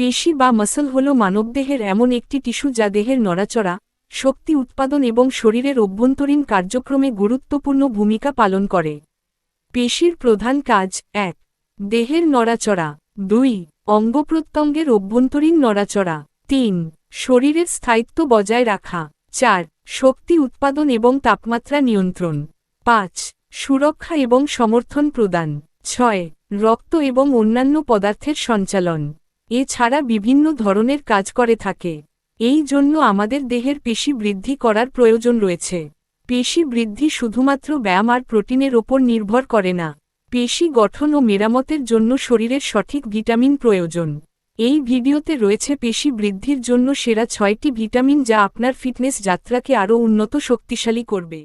পেশি বা মাসল হল মানবদেহের এমন একটি টিস্যু যা দেহের নড়াচড়া, শক্তি উৎপাদন এবং শরীরের অভ্যন্তরীণ কার্যক্রমে গুরুত্বপূর্ণ ভূমিকা পালন করে। পেশির প্রধান কাজ এক, দেহের নড়াচড়া। দুই অঙ্গপ্রত্যঙ্গের অভ্যন্তরীণ নড়াচড়া। তিন, শরীরের স্থায়িত্ব বজায় রাখা। চার, শক্তি উৎপাদন এবং তাপমাত্রা নিয়ন্ত্রণ। পাঁচ, সুরক্ষা এবং সমর্থন প্রদান। ছয়, রক্ত এবং অন্যান্য পদার্থের সঞ্চালন। এছাড়া বিভিন্ন ধরনের কাজ করে থাকে। এই জন্য আমাদের দেহের পেশি বৃদ্ধি করার প্রয়োজন রয়েছে। পেশি বৃদ্ধি শুধুমাত্র ব্যায়াম আর প্রোটিনের ওপর নির্ভর করে না। পেশি গঠন ও মেরামতের জন্য শরীরের সঠিক ভিটামিন প্রয়োজন। এই ভিডিওতে রয়েছে পেশি বৃদ্ধির জন্য সেরা ছয়টি ভিটামিন যা আপনার ফিটনেস যাত্রাকে আরও উন্নত শক্তিশালী করবে।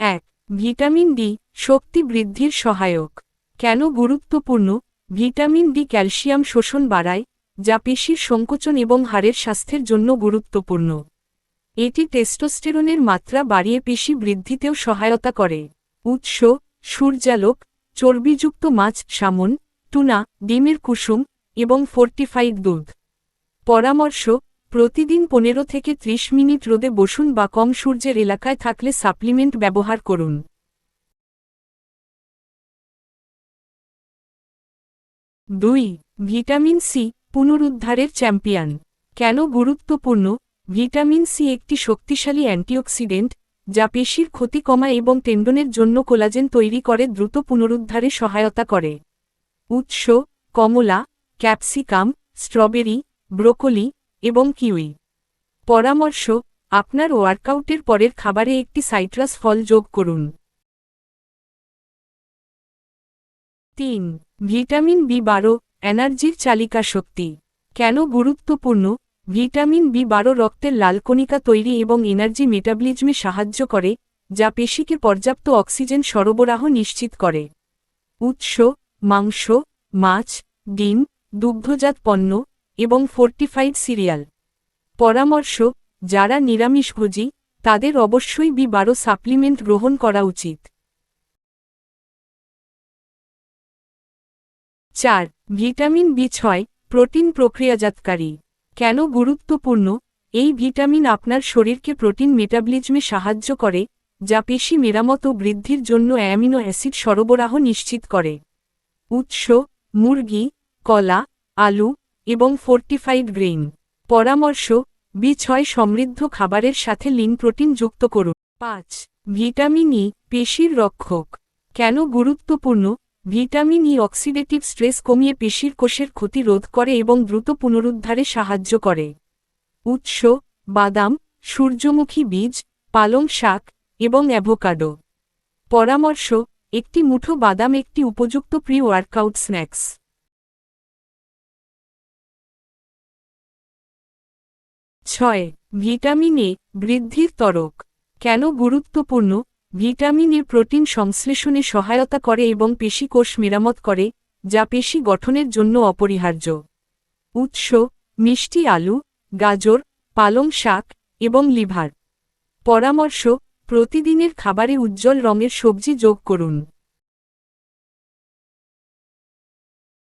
এক, ভিটামিন ডি, শক্তি বৃদ্ধির সহায়ক। কেন গুরুত্বপূর্ণ? ভিটামিন ডি ক্যালসিয়াম শোষণ বাড়ায়, যা পেশির সংকোচন এবং হাড়ের স্বাস্থ্যের জন্য গুরুত্বপূর্ণ। এটি টেস্টোস্টেরনের মাত্রা বাড়িয়ে পেশি বৃদ্ধিতেও সহায়তা করে। উৎস, সূর্যালোক, চর্বিযুক্ত মাছ, সামন, টুনা, ডিমের কুসুম এবং ফোর্টিফাইড দুধ। পরামর্শ, প্রতিদিন পনেরো থেকে ৩০ মিনিট রোদে বসুন বা কম সূর্যের এলাকায় থাকলে সাপ্লিমেন্ট ব্যবহার করুন। দুই, ভিটামিন সি পুনরুদ্ধারের চ্যাম্পিয়ন। কেন গুরুত্বপূর্ণ? ভিটামিন সি একটি শক্তিশালী অ্যান্টিঅক্সিডেন্ট, যা পেশির ক্ষতি কমায় এবং টেন্ডনের জন্য কোলাজেন তৈরি করে দ্রুত পুনরুদ্ধারে সহায়তা করে। উৎস, কমলা, ক্যাপসিকাম, স্ট্রবেরি, ব্রোকলি এবং কিউই। পরামর্শ, আপনার ওয়ার্কআউটের পরের খাবারে একটি সাইট্রাস ফল যোগ করুন। তিন ভিটামিন বি বারো, এনার্জির চালিকা শক্তি। কেন গুরুত্বপূর্ণ? ভিটামিন বি বারো রক্তের লালকণিকা তৈরি এবং এনার্জি মেটাবলিজমে সাহায্য করে, যা পেশিকে পর্যাপ্ত অক্সিজেন সরবরাহ নিশ্চিত করে। উৎস, মাংস, মাছ, ডিম, দুগ্ধজাত পণ্য এবং ফোর্টিফাইড সিরিয়াল। পরামর্শ, যারা নিরামিষভোজী, তাদের অবশ্যই বি বারো সাপ্লিমেন্ট গ্রহণ করা উচিত। চার, ভিটামিন বি ছয়, প্রোটিন প্রক্রিয়াজাতকারী। কেন গুরুত্বপূর্ণ? এই ভিটামিন আপনার শরীরকে প্রোটিন মেটাবলিজমে সাহায্য করে, যা পেশি মেরামত ও বৃদ্ধির জন্য অ্যামিনো অ্যাসিড সরবরাহ নিশ্চিত করে। উৎস, মুরগি, কলা, আলু এবং ফোর্টিফাইড গ্রেইন। পরামর্শ, বি ছয় সমৃদ্ধ খাবারের সাথে লিন প্রোটিন যুক্ত করুন। পাঁচ, ভিটামিন ই, পেশির রক্ষক। কেন গুরুত্বপূর্ণ? ভিটামিন ই অক্সিডেটিভ স্ট্রেস কমিয়ে পেশির কোষের ক্ষতি রোধ করে এবং দ্রুত পুনরুদ্ধারে সাহায্য করে। উৎস, বাদাম, সূর্যমুখী বীজ, পালং শাক এবং অ্যাভোকাডো। পরামর্শ, একটি মুঠো বাদাম একটি উপযুক্ত প্রি ওয়ার্কআউট স্ন্যাক্স। ছয়, ভিটামিন এ বৃদ্ধির তরক কেন গুরুত্বপূর্ণ? ভিটামিন এ প্রোটিন সংশ্লেষণে সহায়তা করে এবং পেশি কোষ মেরামত করে, যা পেশি গঠনের জন্য অপরিহার্য। উৎস, মিষ্টি আলু, গাজর, পালং শাক এবং লিভার। পরামর্শ, প্রতিদিনের খাবারে উজ্জ্বল রঙের সবজি যোগ করুন।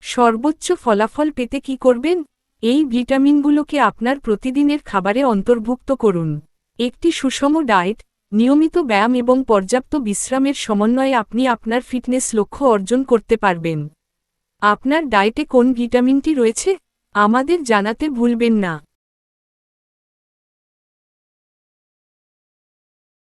সর্বোচ্চ ফলাফল পেতে কি করবেন? এই ভিটামিনগুলোকে আপনার প্রতিদিনের খাবারে অন্তর্ভুক্ত করুন। একটি সুষম ডায়েট নিয়মিত ব্যায়াম এবং পর্যাপ্ত বিশ্রামের সমন্বয়ে আপনি আপনার ফিটনেস লক্ষ্য অর্জন করতে পারবেন। আপনার ডায়েটে কোন ভিটামিনটি রয়েছে, আমাদের জানাতে ভুলবেন না।